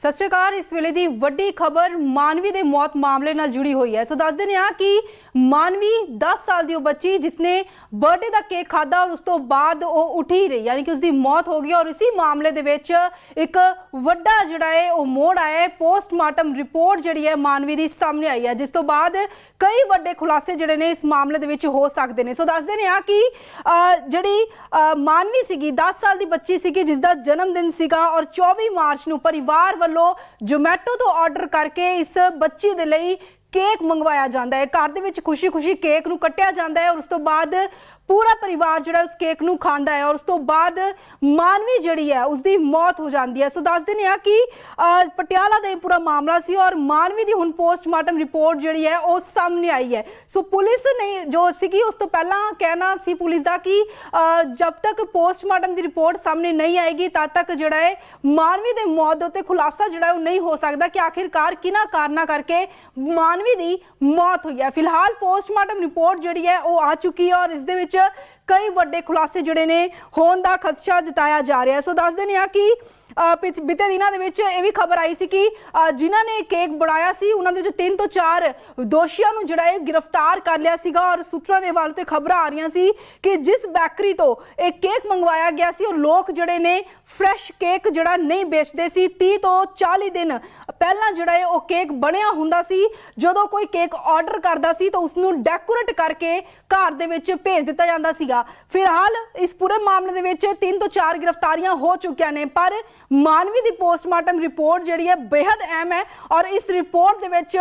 ਸਤਿ ਸ਼੍ਰੀ ਅਕਾਲ, ਇਸ ਵੇਲੇ ਦੀ ਵੱਡੀ ਖਬਰ ਮਾਨਵੀ ਦੇ ਮੌਤ ਮਾਮਲੇ ਨਾਲ ਜੁੜੀ ਹੋਈ ਹੈ। ਸੋ ਦੱਸ ਦਿੰਦੇ ਹਾਂ ਕਿ ਮਾਨਵੀ 10 ਸਾਲ ਦੀ ਉਹ ਬੱਚੀ ਜਿਸਨੇ ਬਰਥਡੇ ਦਾ ਕੇਕ ਖਾਦਾ ਔਰ ਉਸ ਤੋਂ ਬਾਅਦ ਉਹ ਉੱਠੀ ਰਹੀ, ਯਾਨੀ ਕਿ ਉਸ ਦੀ ਮੌਤ ਹੋ ਗਈ ਔਰ ਇਸੇ ਮਾਮਲੇ ਦੇ ਵਿੱਚ ਇੱਕ ਵੱਡਾ ਜਿਹੜਾ ਹੈ, ਉਹ ਮੋੜ ਆਇਆ ਹੈ। ਪੋਸਟਮਾਰਟਮ ਰਿਪੋਰਟ ਜਿਹੜੀ ਹੈ ਮਾਨਵੀ ਦੀ ਸਾਹਮਣੇ ਆਈ ਹੈ, ਜਿਸ ਤੋਂ ਬਾਅਦ ਕਈ ਵੱਡੇ ਖੁਲਾਸੇ ਜਿਹੜੇ ਨੇ ਇਸ ਮਾਮਲੇ ਦੇ ਵਿੱਚ ਹੋ ਸਕਦੇ ਨੇ। ਸੋ ਦੱਸ ਦਿੰਦੇ ਹਾਂ ਕਿ ਜਿਹੜੀ ਮਾਨਵੀ ਸੀਗੀ 10 ਸਾਲ ਦੀ ਬੱਚੀ ਸੀਗੀ ਜਿਸ ਦਾ ਜਨਮ ਦਿਨ ਸੀਗਾ ਔਰ 24 ਮਾਰਚ ਨੂੰ ਪਰਿਵਾਰ ਵੱਲੋਂ ਜੋਮੈਟੋ ਤੋਂ ਆਰਡਰ ਕਰਕੇ ਇਸ ਬੱਚੀ ਦੇ ਲਈ ਕੇਕ ਮੰਗਵਾਇਆ ਜਾਂਦਾ ਹੈ। ਘਰ ਦੇ ਵਿੱਚ ਖੁਸ਼ੀ-ਖੁਸ਼ੀ ਕੇਕ ਨੂੰ ਕੱਟਿਆ ਜਾਂਦਾ ਹੈ ਔਰ ਉਸ ਤੋਂ ਬਾਅਦ ਪੂਰਾ ਪਰਿਵਾਰ ਜਿਹੜਾ ਉਸ ਕੇਕ ਨੂੰ ਖਾਂਦਾ ਹੈ ਔਰ ਉਸ ਤੋਂ ਬਾਅਦ ਮਾਨਵੀ ਜਿਹੜੀ ਹੈ ਉਸ ਦੀ ਮੌਤ ਹੋ ਜਾਂਦੀ ਹੈ। ਸੋ ਦੱਸ ਦਿੰਦੇ ਆ ਕਿ ਪਟਿਆਲਾ ਦਾ ਇਹ ਪੂਰਾ ਮਾਮਲਾ ਸੀ ਔਰ ਮਾਨਵੀ ਦੀ ਹੁਣ ਪੋਸਟਮਾਰਟਮ ਰਿਪੋਰਟ ਜਿਹੜੀ ਹੈ, ਉਹ ਸਾਹਮਣੇ ਆਈ ਹੈ। ਸੋ ਪੁਲਿਸ ਨੇ ਜੋ ਸੀਗੀ, ਉਸ ਤੋਂ ਪਹਿਲਾਂ ਕਹਿਣਾ ਸੀ ਪੁਲਿਸ ਦਾ ਕਿ ਜਦ ਤੱਕ ਪੋਸਟਮਾਰਟਮ ਦੀ ਰਿਪੋਰਟ ਸਾਹਮਣੇ ਨਹੀਂ ਆਏਗੀ, ਤਦ ਤੱਕ ਜਿਹੜਾ ਹੈ, ਮਾਨਵੀ ਦੇ ਮੌਤ ਦੇ ਉੱਤੇ ਖੁਲਾਸਾ ਜਿਹੜਾ ਉਹ ਨਹੀਂ ਹੋ ਸਕਦਾ ਕਿ ਆਖਿਰਕਾਰ ਕਿਹਨਾਂ ਕਾਰਨਾਂ ਕਰਕੇ ਮਾਨ ਮਾਨਵੀ ਦੀ ਮੌਤ ਹੋਈ ਹੈ। ਫਿਲਹਾਲ ਪੋਸਟਮਾਰਟਮ ਰਿਪੋਰਟ ਜਿਹੜੀ ਹੈ ਉਹ ਆ ਚੁੱਕੀ ਹੈ ਔਰ ਇਸ ਦੇ ਵਿੱਚ ਕਈ ਵੱਡੇ ਖੁਲਾਸੇ ਜਿਹੜੇ ਨੇ ਹੋਣ ਦਾ ਖਦਸ਼ਾ ਜਤਾਇਆ ਜਾ ਰਿਹਾ ਸੋ ਦੱਸ ਦਿੰਦੇ ਆ ਕਿ ਬੀਤੇ ਦਿਨਾਂ ਦੇ ਵਿੱਚ ਇਹ ਵੀ ਖਬਰ ਆਈ ਸੀ ਕਿ ਅ, ਜਿਨ੍ਹਾਂ ਨੇ ਕੇਕ ਬਣਾਇਆ ਸੀ ਉਹਨਾਂ ਦੇ ਜੋ ਤਿੰਨ ਤੋਂ ਚਾਰ ਦੋਸ਼ੀਆਂ ਨੂੰ ਜਿਹੜਾ ਹੈ ਗ੍ਰਿਫਤਾਰ ਕਰ ਲਿਆ ਸੀਗਾ ਔਰ ਸੂਤਰਾਂ ਦੇ ਵੱਲ ਤੇ ਖਬਰਾਂ ਆ ਰਹੀਆਂ ਸੀ ਕਿ ਜਿਸ ਬੈਕਰੀ ਤੋਂ ਇਹ ਕੇਕ ਮੰਗਵਾਇਆ ਗਿਆ ਸੀ ਉਹ ਲੋਕ ਜਿਹੜੇ ਨੇ ਫਰੈਸ਼ ਕੇਕ ਜਿਹੜਾ ਨਹੀਂ ਵੇਚਦੇ ਸੀ 30 ਤੋਂ 40 ਦਿਨ ਪਹਿਲਾਂ ਜਿਹੜਾ ਹੈ ਉਹ ਕੇਕ ਬਣਿਆ ਹੁੰਦਾ ਸੀ ਜਦੋਂ ਕੋਈ ਕੇਕ ਆਰਡਰ ਕਰਦਾ ਸੀ ਤਾਂ ਉਸ ਨੂੰ ਡੈਕੋਰੇਟ ਕਰਕੇ ਘਰ ਦੇ ਵਿੱਚ ਭੇਜ ਦਿੱਤਾ ਜਾਂਦਾ ਸੀਗਾ। ਫਿਲਹਾਲ ਇਸ ਪੂਰੇ ਮਾਮਲੇ ਦੇ ਵਿੱਚ 3 ਤੋਂ 4 ਗ੍ਰਿਫਤਾਰੀਆਂ ਹੋ ਚੁੱਕੀਆਂ ਨੇ ਪਰ ਮਾਨਵੀ ਦੀ ਪੋਸਟਮਾਰਟਮ ਰਿਪੋਰਟ ਜਿਹੜੀ ਹੈ ਬੇहद ਅਹਿਮ ਹੈ ਔਰ ਇਸ ਰਿਪੋਰਟ ਦੇ ਵਿੱਚ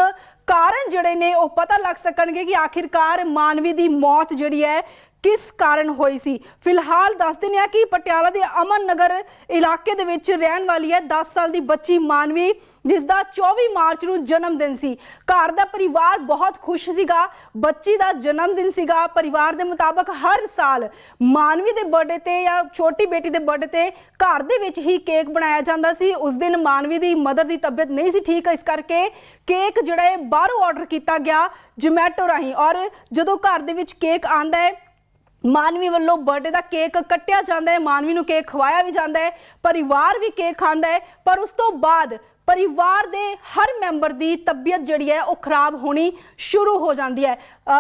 ਕਾਰਨ ਜਿਹੜੇ ਨੇ ਉਹ ਪਤਾ ਲੱਗ ਸਕਣਗੇ ਕਿ ਆਖਿਰਕਾਰ ਮਾਨਵੀ ਦੀ ਮੌਤ ਜਿਹੜੀ ਹੈ ਕਿਸ ਕਾਰਨ ਹੋਈ ਸੀ? ਫਿਲਹਾਲ ਦੱਸ ਦਿੰਦੇ ਆ ਕਿ ਪਟਿਆਲਾ ਦੇ ਅਮਨ ਨਗਰ ਇਲਾਕੇ ਦੇ ਵਿੱਚ ਰਹਿਣ ਵਾਲੀ ਹੈ 10 ਸਾਲ ਦੀ ਬੱਚੀ ਮਾਨਵੀ ਜਿਸ ਦਾ 24 ਮਾਰਚ ਨੂੰ ਜਨਮ ਦਿਨ ਸੀ। ਘਰ ਦਾ ਪਰਿਵਾਰ ਬਹੁਤ ਖੁਸ਼ ਸੀਗਾ। ਬੱਚੀ ਦਾ ਜਨਮ ਦਿਨ ਸੀਗਾ। ਪਰਿਵਾਰ ਦੇ ਮੁਤਾਬਕ ਹਰ ਸਾਲ ਮਾਨਵੀ ਦੇ ਬਰਥਡੇ ਤੇ ਜਾਂ ਛੋਟੀ ਬੇਟੀ ਦੇ ਬਰਥਡੇ ਤੇ ਘਰ ਦੇ ਵਿੱਚ ਹੀ ਕੇਕ ਬਣਾਇਆ ਜਾਂਦਾ ਸੀ। ਉਸ ਦਿਨ ਮਾਨਵੀ ਦੀ ਮਦਰ ਦੀ ਤਬੀਅਤ ਨਹੀਂ ਸੀ ਠੀਕ। ਇਸ ਕਰਕੇ ਕੇਕ ਜਿਹੜਾ ਹੈ ਬਾਹਰੋਂ ਆਰਡਰ ਕੀਤਾ ਗਿਆ ਜੋਮੈਟੋ ਰਾਹੀਂ ਔਰ ਜਦੋਂ ਘਰ ਦੇ ਵਿੱਚ ਕੇਕ ਆਂਦਾ ਹੈ ਮਾਨਵੀ ਵੱਲੋਂ ਬਰਥਡੇ ਦਾ ਕੇਕ ਕੱਟਿਆ ਜਾਂਦਾ ਹੈ, ਮਾਨਵੀ ਨੂੰ ਕੇਕ ਖਵਾਇਆ ਵੀ ਜਾਂਦਾ ਹੈ, ਪਰਿਵਾਰ ਵੀ ਕੇਕ ਖਾਂਦਾ ਹੈ, ਪਰ ਉਸ ਤੋਂ ਬਾਅਦ ਪਰਿਵਾਰ ਦੇ ਹਰ ਮੈਂਬਰ ਦੀ ਤਬੀਅਤ ਜਿਹੜੀ ਹੈ ਉਹ ਖਰਾਬ ਹੋਣੀ ਸ਼ੁਰੂ ਹੋ ਜਾਂਦੀ ਹੈ।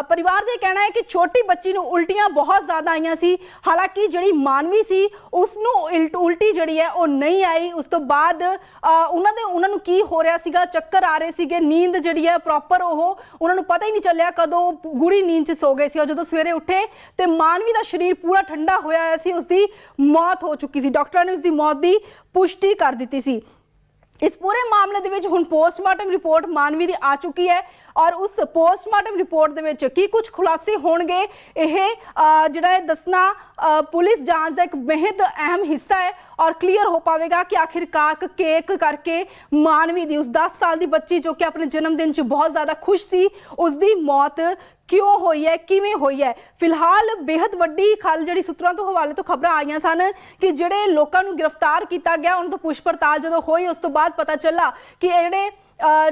ਪਰਿਵਾਰ ਦੇ ਕਹਿਣਾ ਹੈ ਕਿ ਛੋਟੀ ਬੱਚੀ ਨੂੰ ਉਲਟੀਆਂ ਬਹੁਤ ਜ਼ਿਆਦਾ ਆਈਆਂ ਸੀ। ਹਾਲਾਂਕਿ ਜਿਹੜੀ ਮਾਨਵੀ ਸੀ ਉਸ ਨੂੰ ਉਲਟ- ਉਲਟੀ ਜਿਹੜੀ ਹੈ ਉਹ ਨਹੀਂ ਆਈ। ਉਸ ਤੋਂ ਬਾਅਦ ਉਹਨਾਂ ਦੇ ਉਹਨਾਂ ਨੂੰ ਕੀ ਹੋ ਰਿਹਾ ਸੀਗਾ? ਚੱਕਰ ਆ ਰਹੇ ਸੀਗੇ। ਨੀਂਦ ਜਿਹੜੀ ਹੈ ਪ੍ਰੋਪਰ ਉਹ ਉਹਨਾਂ ਨੂੰ ਪਤਾ ਹੀ ਨਹੀਂ ਚੱਲਿਆ ਕਦੋਂ ਗੂੜੀ ਨੀਂਦ 'ਚ ਸੋ ਗਏ ਸੀ। ਔਰ ਜਦੋਂ ਸਵੇਰੇ ਉੱਠੇ ਤੇ ਮਾਨਵੀ ਦਾ ਸਰੀਰ ਪੂਰਾ ਠੰਡਾ ਹੋਇਆ ਹੋਇਆ ਸੀ ਉਸ ਦੀ ਮੌਤ ਹੋ ਚੁੱਕੀ ਸੀ। ਡਾਕਟਰਾਂ ਨੇ ਉਸ ਦੀ ਮੌਤ ਦੀ ਪੁਸ਼ਟੀ ਕਰ ਦਿੱਤੀ ਸੀ। ਇਸ ਪੂਰੇ ਮਾਮਲੇ ਦੇ ਵਿੱਚ ਹੁਣ ਪੋਸਟਮਾਰਟਮ ਰਿਪੋਰਟ ਮਾਨਵੀ ਦੀ ਆ ਚੁੱਕੀ ਹੈ। ਔਰ ਉਸ ਪੋਸਟਮਾਰਟਮ ਰਿਪੋਰਟ ਦੇ ਵਿੱਚ ਕੀ ਕੁਝ ਖੁਲਾਸੇ ਹੋਣਗੇ, ਇਹ ਜਿਹੜਾ ਇਹ ਦੱਸਣਾ ਪੁਲਿਸ ਜਾਂਚ ਦਾ ਇੱਕ ਬੇਹਦ ਅਹਿਮ ਹਿੱਸਾ ਹੈ ਔਰ ਕਲੀਅਰ ਹੋ ਪਾਵੇਗਾ ਕਿ ਆਖਿਰ ਕਾਕ ਕੇਕ ਕਰਕੇ ਮਾਨਵੀ ਦੀ, ਉਸ 10 ਸਾਲ ਦੀ ਬੱਚੀ ਜੋ ਕਿ ਆਪਣੇ ਜਨਮ ਦਿਨ 'ਚ ਬਹੁਤ ਜ਼ਿਆਦਾ ਖੁਸ਼ ਸੀ ਉਸ ਦੀ ਮੌਤ ਕਿਉਂ ਹੋਈ ਹੈ, ਕਿਵੇਂ ਹੋਈ ਹੈ? ਫਿਲਹਾਲ ਬੇहद ਵੱਡੀ ਖਲ ਜਿਹੜੀ ਸੂਤਰਾਂ ਤੋਂ ਹਵਾਲੇ ਤੋਂ ਖਬਰਾਂ ਆਈਆਂ ਸਨ ਕਿ ਜਿਹੜੇ ਲੋਕਾਂ ਨੂੰ ਗ੍ਰਿਫਤਾਰ ਕੀਤਾ ਗਿਆ, ਉਹਨਾਂ ਤੋਂ ਪੁੱਛ ਪੜਤਾਲ ਜਦੋਂ ਹੋਈ, ਉਸ ਤੋਂ ਬਾਅਦ ਪਤਾ ਚੱਲਾ ਕਿ ਇਹ ਜਿਹੜੇ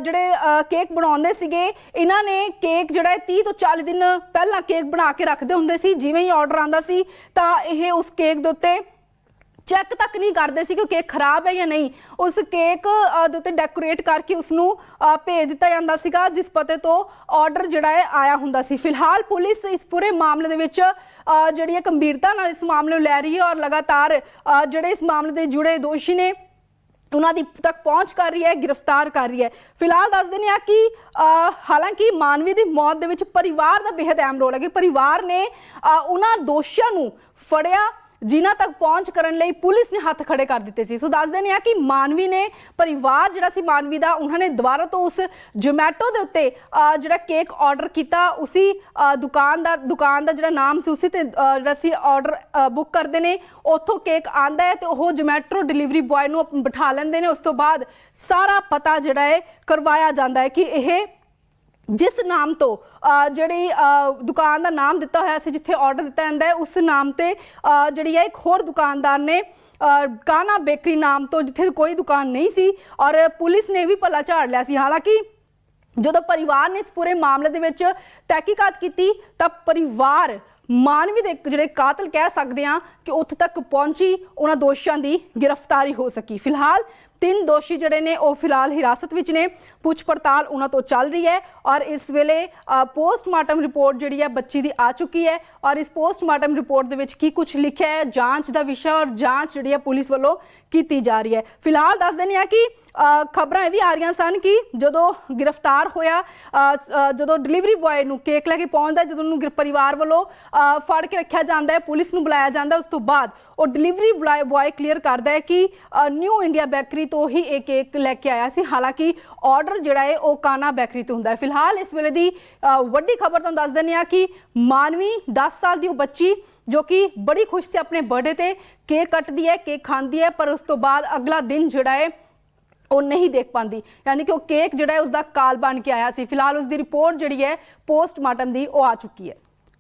ਜਿਹੜੇ ਕੇਕ ਬਣਾਉਂਦੇ ਸੀਗੇ, ਇਹਨਾਂ ਨੇ ਕੇਕ ਜਿਹੜਾ ਹੈ 30 ਤੋਂ 40 ਦਿਨ ਪਹਿਲਾਂ ਕੇਕ ਬਣਾ ਕੇ ਰੱਖਦੇ ਹੁੰਦੇ ਸੀ, ਜਿਵੇਂ ਹੀ ਆਰਡਰ ਆਉਂਦਾ ਸੀ, ਤਾਂ ਇਹ ਉਸ ਕੇਕ ਦੇ ਉੱਤੇ ਚੈੱਕ ਤੱਕ ਨਹੀਂ ਕਰਦੇ ਸੀ ਕਿ ਕੇਕ ਖਰਾਬ ਹੈ ਜਾਂ ਨਹੀਂ। ਉਸ ਕੇਕ ਦੇ ਉੱਤੇ ਡੈਕੋਰੇਟ ਕਰਕੇ ਉਸ ਨੂੰ ਭੇਜ ਦਿੱਤਾ ਜਾਂਦਾ ਸੀਗਾ, ਜਿਸ ਪਤੇ ਤੋਂ ਆਰਡਰ ਜਿਹੜਾ ਹੈ ਆਇਆ ਹੁੰਦਾ ਸੀ। ਫਿਲਹਾਲ ਪੁਲਿਸ ਇਸ ਪੂਰੇ ਮਾਮਲੇ ਦੇ ਵਿੱਚ ਜਿਹੜੀ ਹੈ ਗੰਭੀਰਤਾ ਨਾਲ ਇਸ ਮਾਮਲੇ ਨੂੰ ਲੈ ਰਹੀ ਹੈ ਔਰ ਲਗਾਤਾਰ ਜਿਹੜੇ ਇਸ ਮਾਮਲੇ ਦੇ ਜੁੜੇ ਦੋਸ਼ੀ ਨੇ ਉਹਨਾਂ ਦੀ ਤੱਕ ਪਹੁੰਚ ਕਰ ਰਹੀ ਹੈ, ਗ੍ਰਿਫਤਾਰ ਕਰ ਰਹੀ ਹੈ। ਫਿਲਹਾਲ ਦੱਸ ਦਿੰਦੇ ਆ ਕਿ ਹਾਲਾਂਕਿ ਮਾਨਵੀ ਦੀ ਮੌਤ ਦੇ ਵਿੱਚ ਪਰਿਵਾਰ ਦਾ ਬੇहद ਅਹਿਮ ਰੋਲ ਹੈ ਕਿ ਪਰਿਵਾਰ ਨੇ ਉਹਨਾਂ ਦੋਸ਼ੀਆਂ ਨੂੰ ਫੜਿਆ ਜਿਨ੍ਹਾਂ ਤੱਕ ਪਹੁੰਚ ਕਰਨ ਲਈ ਪੁਲਿਸ ਨੇ ਹੱਥ ਖੜੇ ਕਰ ਦਿੱਤੇ ਸੀ। ਸੋ ਦੱਸ ਦਿੰਦੇ ਆ ਕਿ ਮਾਨਵੀ ਨੇ ਪਰਿਵਾਰ ਜਿਹੜਾ ਸੀ ਮਾਨਵੀ ਦਾ, ਉਹਨਾਂ ਨੇ ਦੁਬਾਰਾ ਤੋਂ ਉਸ ਜੋਮੈਟੋ ਦੇ ਉੱਤੇ ਜਿਹੜਾ ਕੇਕ ਆਰਡਰ ਕੀਤਾ, ਉਸੇ ਦੁਕਾਨ ਦਾ ਦੁਕਾਨ ਦਾ ਜਿਹੜਾ ਨਾਮ ਸੀ, ਉਸੇ ਤੇ ਜਿਹੜਾ ਸੀ ਆਰਡਰ ਬੁੱਕ ਕਰਦੇ ਨੇ। ਉੱਥੋਂ ਕੇਕ ਆਂਦਾ ਹੈ ਤੇ ਉਹ ਜੋਮੈਟੋ ਡਿਲੀਵਰੀ ਬॉय ਨੂੰ ਬਿਠਾ ਲੈਂਦੇ ਨੇ। ਉਸ ਤੋਂ ਬਾਅਦ ਸਾਰਾ ਪਤਾ ਜਿਹੜਾ ਹੈ ਕਰਵਾਇਆ ਜਾਂਦਾ ਹੈ ਕਿ ਇਹ ਜਿਸ ਨਾਮ ਤੋਂ ਜਿਹੜੀ ਦੁਕਾਨ ਦਾ ਨਾਮ ਦਿੱਤਾ ਹੋਇਆ ਸੀ ਜਿੱਥੇ ਆਰਡਰ ਦਿੱਤਾ ਜਾਂਦਾ ਹੈ ਉਸ ਨਾਮ ਤੇ ਜਿਹੜੀ ਹੈ ਇੱਕ ਹੋਰ ਦੁਕਾਨਦਾਰ ਨੇ ਅ, ਕਾਨਾ ਬੇਕਰੀ ਨਾਮ ਤੋਂ ਜਿੱਥੇ ਕੋਈ ਦੁਕਾਨ ਨਹੀਂ ਸੀ ਔਰ ਪੁਲਿਸ ਨੇ ਵੀ ਭਲਾ ਝਾੜ ਲਿਆ ਸੀ। ਹਾਲਾਂਕਿ ਜਦੋਂ ਪਰਿਵਾਰ ਨੇ ਇਸ ਪੂਰੇ ਮਾਮਲੇ ਦੇ ਵਿੱਚ ਤਹਿਕੀਕਾਤ ਕੀਤੀ ਤਾਂ ਪਰਿਵਾਰ ਮਾਨਵੀ ਦੇ ਜਿਹੜੇ ਕਾਤਲ ਕਹਿ ਸਕਦੇ ਆ ਕਿ ਉੱਥੇ ਤੱਕ ਪਹੁੰਚੀ ਉਹਨਾਂ ਦੋਸ਼ੀਆਂ ਦੀ ਗ੍ਰਿਫਤਾਰੀ ਹੋ ਸਕੀ। ਫਿਲਹਾਲ ਤਿੰਨ ਦੋਸ਼ੀ ਜਿਹੜੇ ਨੇ, ਉਹ ਫਿਲਹਾਲ ਹਿਰਾਸਤ ਵਿੱਚ ਨੇ। ਪੁੱਛ ਪੜਤਾਲ ਉਹਨਾਂ ਤੋਂ ਚੱਲ ਰਹੀ ਹੈ ਔਰ ਇਸ ਵੇਲੇ ਪੋਸਟਮਾਰਟਮ ਰਿਪੋਰਟ ਜਿਹੜੀ ਹੈ ਬੱਚੀ ਦੀ ਆ ਚੁੱਕੀ ਹੈ ਔਰ ਇਸ ਪੋਸਟਮਾਰਟਮ ਰਿਪੋਰਟ ਦੇ ਵਿੱਚ ਕੀ ਕੁਝ ਲਿਖਿਆ ਹੈ, ਜਾਂਚ ਦਾ ਵਿਸ਼ਾ ਔਰ ਜਾਂਚ ਜਿਹੜੀ ਹੈ ਪੁਲਿਸ ਵੱਲੋਂ ਕੀਤੀ ਜਾ ਰਹੀ ਹੈ। ਫਿਲਹਾਲ ਦੱਸ ਦਿੰਦੇ ਆ ਕਿ ਖਬਰਾਂ ਇਹ ਵੀ ਆ ਰਹੀਆਂ ਸਨ ਕਿ ਜਦੋਂ ਗ੍ਰਿਫਤਾਰ ਹੋਇਆ ਜਦੋਂ ਡਿਲੀਵਰੀ ਬॉय ਨੂੰ ਕੇਕ ਲੈ ਕੇ ਪਹੁੰਚਦਾ ਜਦੋਂ ਉਹਨੂੰ ਪਰਿਵਾਰ ਵੱਲੋਂ ਫੜ ਕੇ ਰੱਖਿਆ ਜਾਂਦਾ ਹੈ, ਪੁਲਿਸ ਨੂੰ ਬੁਲਾਇਆ ਜਾਂਦਾ ਉਸ ਤੋਂ ਬਾਅਦ ਉਹ ਡਿਲੀਵਰੀ ਬॉय ਕਲੀਅਰ ਕਰਦਾ ਹੈ ਕਿ ਨਿਊ ਇੰਡੀਆ ਬੇਕਰੀ ਤੋਂ ਹੀ ਇਹ ਕੇਕ ਲੈ ਕੇ ਆਇਆ ਸੀ। ਹਾਲਾਂਕਿ ਆਰਡਰ ਜਿਹੜਾ ਹੈ, ਉਹ ਕਾਨਾ ਬੇਕਰੀ ਤੋਂ ਹੁੰਦਾ ਹੈ। ਫਿਲਹਾਲ ਇਸ ਵੇਲੇ ਦੀ ਵੱਡੀ ਖਬਰ ਤੁਹਾਨੂੰ ਦੱਸ ਦਿੰਦੇ ਆ ਕਿ ਮਾਨਵੀ 10 ਸਾਲ ਦੀ ਉਹ ਬੱਚੀ, ਜੋ ਕਿ ਬੜੀ ਖੁਸ਼ ਸੀ ਆਪਣੇ ਬਰਥਡੇ ਤੇ, ਕੇਕ ਕੱਟਦੀ ਹੈ, ਕੇਕ ਖਾਂਦੀ ਹੈ, ਪਰ ਉਸ ਤੋਂ ਬਾਅਦ ਅਗਲਾ ਦਿਨ ਜਿਹੜਾ ਹੈ, ਉਹ ਨਹੀਂ ਦੇਖ ਪਾਉਂਦੀ ਯਾਨੀ ਕਿ ਉਹ ਕੇਕ ਜਿਹੜਾ ਹੈ ਉਸ ਦਾ ਕਾਲ ਬਣ ਕੇ ਆਇਆ ਸੀ। ਫਿਲਹਾਲ ਉਸ ਦੀ ਰਿਪੋਰਟ ਜਿਹੜੀ ਹੈ ਪੋਸਟਮਾਰਟਮ ਦੀ ਉਹ ਆ ਚੁੱਕੀ ਹੈ।